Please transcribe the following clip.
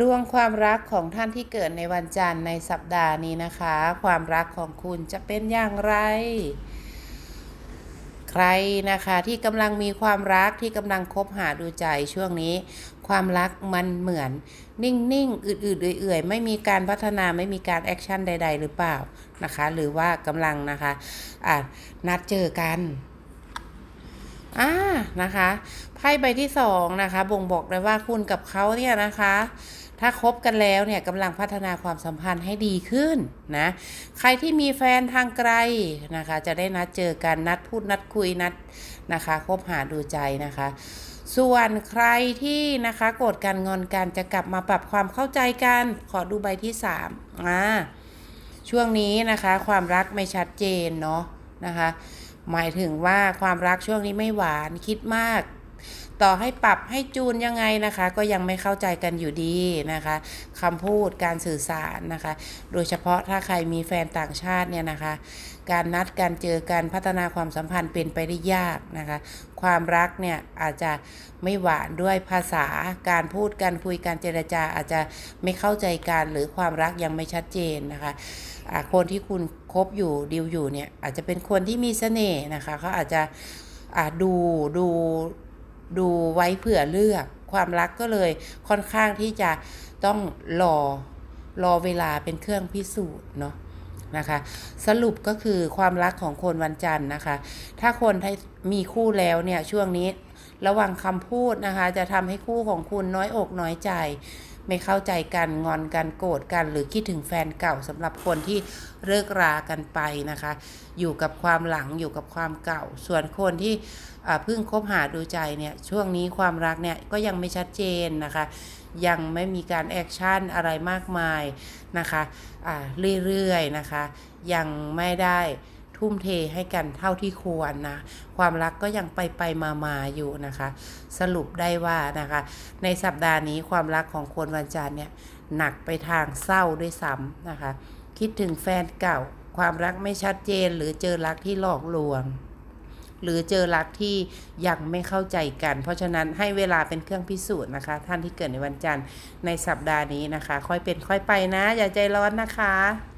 ดวงความรักของท่านที่เกิดในวันจันทร์ในสัปดาห์นี้นะคะ ความรักของคุณจะเป็นอย่างไร ใครนะคะที่กำลังมีความรักที่กำลังคบหาดูใจช่วงนี้ ความรักมันเหมือน นิ่งๆอืดๆเอื่อยๆไม่มีการพัฒนาไม่มีการแอคชั่นใด ๆ หรือเปล่านะคะ หรือว่ากำลังนะคะอะนัดเจอกัน อ่านะคะไพ่ใบที่สองนะคะ บ่งบอกเลยว่าคุณกับเขาเนี่ยนะคะ ถ้าคบกันแล้วเนี่ยกำลังพัฒนาความสัมพันธ์ให้ดีขึ้นนะใครที่มีแฟนทางไกลนะคะ จะได้นัดเจอกันนัดพูดนัดคุยนัดนะคะคบหาดูใจนะคะส่วนใครที่นะคะโกรธกันงอนกันจะกลับมาปรับความเข้าใจกัน ขอดูใบที่สามอ่าช่วงนี้นะคะ ความรักไม่ชัดเจนเนาะนะคะ หมายถึงว่าความรักช่วงนี้ไม่หวานคิดมาก ต่อให้ปรับให้จูนยังไงนะคะ ก็ยังไม่เข้าใจกันอยู่ดีนะคะคำพูดการสื่อสารนะคะ โดยเฉพาะถ้าใครมีแฟนต่างชาติเนี่ยนะคะ การนัดการเจอการพัฒนาความสัมพันธ์เป็นไปได้ยากนะคะ ความรักเนี่ยอาจจะไม่หวานด้วยภาษาการพูดการคุยการเจรจาอาจจะไม่เข้าใจกันหรือความรักยังไม่ชัดเจนนะคะอ่าคนที่คุณ คบอยู่ดิวอยู่เนี่ยอาจจะเป็นคนที่มีเสน่ห์นะคะเขาอาจจะอ่าดูดูดูไว้เผื่อเลือกความรักก็เลยค่อนข้างที่จะต้องรอรอเวลาเป็นเครื่องพิสูจน์เนาะนะคะสรุปก็คือความรักของคนวันจันทร์นะคะ ถ้าคนที่มีคู่แล้วเนี่ยช่วงนี้ระวังคำพูดนะคะ จะทำให้คู่ของคุณน้อยอกน้อยใจ ไม่เข้าใจกันงอนกันโกรธกัน หรือคิดถึงแฟนเก่าสำหรับคนที่เลิกรากันไปนะคะ อยู่กับความหลังอยู่กับความเก่า ส่วนคนที่เพิ่งคบหาดูใจเนี่ยช่วงนี้ความรักเนี่ยก็ยังไม่ชัดเจนนะคะ ยังไม่มีการแอคชั่นอะไรมากมายนะคะอ่าเรื่อยๆนะคะ ยังไม่ได้ ทุ่มเทให้กันเท่าที่ควรนะความรักก็ยังไปไปมามาอยู่นะคะ สรุปได้ว่านะคะ ในสัปดาห์นี้ความรักของคนวันจันทร์เนี่ยหนักไปทางเศร้าด้วยซ้ำนะคะ คิดถึงแฟนเก่า ความรักไม่ชัดเจนหรือเจอรักที่หลอกลวง หรือเจอรักที่ยังไม่เข้าใจกัน เพราะฉะนั้นให้เวลาเป็นเครื่องพิสูจน์นะคะ ท่านที่เกิดในวันจันทร์ในสัปดาห์นี้นะคะ ค่อยเป็นค่อยไปนะ อย่าใจร้อนนะคะ